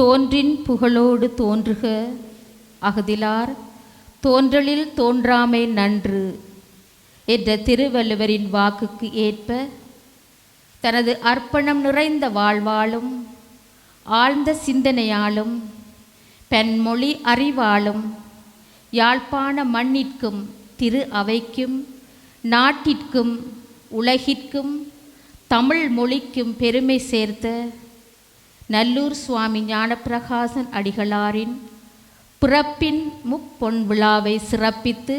தோன்றின் புகழோடு தோன்றுக. அகதிலார் தோன்றலில் தோன்றாமை நன்று என்ற திருவள்ளுவரின் வாக்குக்கு ஏற்ப தனது அர்ப்பணம் நிறைந்த வாழ்வாலும் ஆழ்ந்த சிந்தனையாலும் பெண்மொழி அறிவாலும் யாழ்ப்பாண மண்ணிற்கும் திரு அவைக்கும் நாட்டிற்கும் உலகிற்கும் தமிழ் மொழிக்கும் பெருமை சேர்த்த நல்லூர் சுவாமி ஞானப்பிரகாசன் அடிகளாரின் பிறப்பின் முப்பொன் விழாவை சிறப்பித்து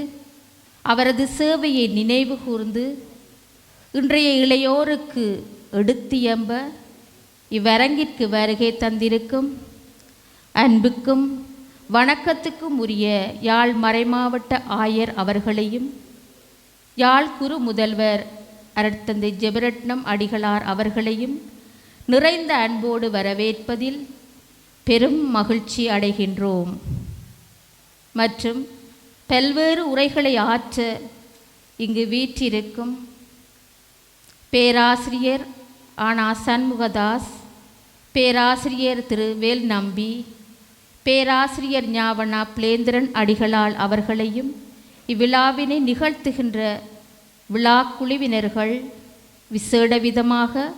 அவரது சேவையை நினைவு கூர்ந்து இன்றைய இளையோருக்கு எடுத்தியம்ப இவ்வரங்கிற்கு வருகை தந்திருக்கும் அன்புக்கும் வணக்கத்துக்கும் உரிய யாழ் மறைமாவட்ட ஆயர் அவர்களையும் யாழ் குரு முதல்வர் அரட்தந்தை ஜெபரட்னம் அடிகளார் அவர்களையும் நிறைந்த அன்போடு வரவேற்பதில் பெரும் மகிழ்ச்சி அடைகின்றோம். மற்றும் பல்வேறு உரைகளை ஆற்ற இங்கு வீற்றிருக்கும் பேராசிரியர் ஆனா சண்முகதாஸ் பேராசிரியர் திரு வேல் நம்பி பேராசிரியர் ஞாவனா பிளேந்திரன் அடிகளால் அவர்களையும் இவ்விழாவினை நிகழ்த்துகின்ற விழா குழுவினர்கள் விசேட விதமாக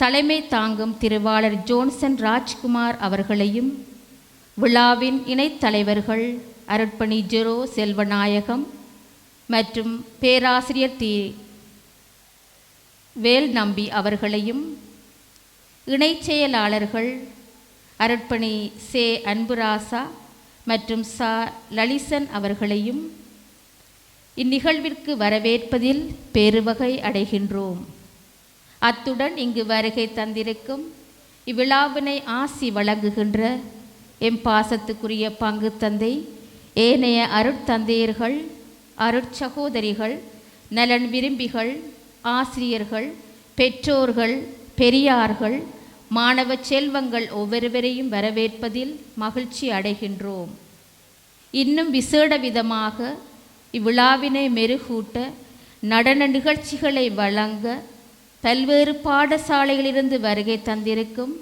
தலைமை தாங்கும் திருவாளர் ஜோன்சன் ராஜ்குமார் அவர்களையும் விழாவின் இணைத் தலைவர்கள் அருட்பணி ஜெரோ செல்வநாயகம் மற்றும் பேராசிரியர் தி. வேல் நம்பி அவர்களையும் இணைச் செயலாளர்கள் அருட்பணி சே. அன்புராசா மற்றும் சா. லலிசன் அவர்களையும் இந்நிகழ்விற்கு வரவேற்பதில் பெருவகை அடைகின்றோம். அத்துடன் இங்கு வருகை தந்திருக்கும் இவ்விழாவினை ஆசி வழங்குகின்ற எம் பாசத்துக்குரிய பங்கு தந்தை ஏனைய அருட்தந்தையர்கள் அருட்சகோதரிகள் நலன் விரும்பிகள் ஆசிரியர்கள் பெற்றோர்கள் பெரியார்கள் மாணவ செல்வங்கள் ஒவ்வொருவரையும் வரவேற்பதில் மகிழ்ச்சி அடைகின்றோம். இன்னும் விசேட விதமாக இவ்விழாவினை மெருகூட்ட நடன நிகழ்ச்சிகளை வழங்க பல்வேறு பாடசாலைகளிலிருந்து வருகை தந்திருக்கும்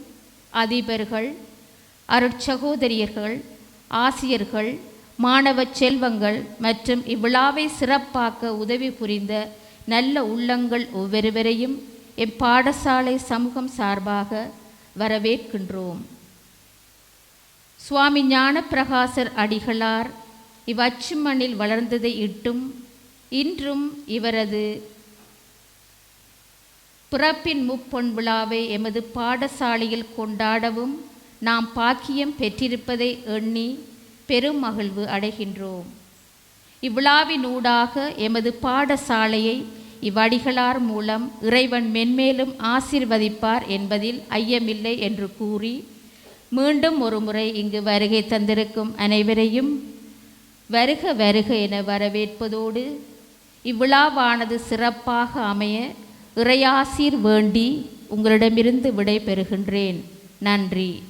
அதிபர்கள் அருட்சகோதரியர்கள் ஆசிரியர்கள் மாணவ செல்வங்கள் மற்றும் இவ்விழாவை சிறப்பாக்க உதவி புரிந்த நல்ல உள்ளங்கள் ஒவ்வொருவரையும் இப்பாடசாலை சமூகம் சார்பாக வரவேற்கின்றோம். சுவாமி ஞானப்பிரகாசர் அடிகளார் இவ்வச்சு மண்ணில் வளர்ந்ததை இட்டும் இன்றும் இவரது பிறப்பின் முப்பொன் விழாவை எமது பாடசாலையில் கொண்டாடவும் நாம் பாக்கியம் பெற்றிருப்பதை எண்ணி பெரும் மகிழ்வு அடைகின்றோம். இவ்விழாவினூடாக எமது பாடசாலையை இவ்வடிகளார் மூலம் இறைவன் மென்மேலும் ஆசிர்வதிப்பார் என்பதில் ஐயமில்லை என்று கூறி மீண்டும் ஒரு முறை இங்கு வருகை தந்திருக்கும் அனைவரையும் வருக வருக என வரவேற்பதோடு இவ்விழாவானது சிறப்பாக அமைய இறையாசீர் வேண்டி உங்களிடமிருந்து விடை பெறுகின்றேன். நன்றி.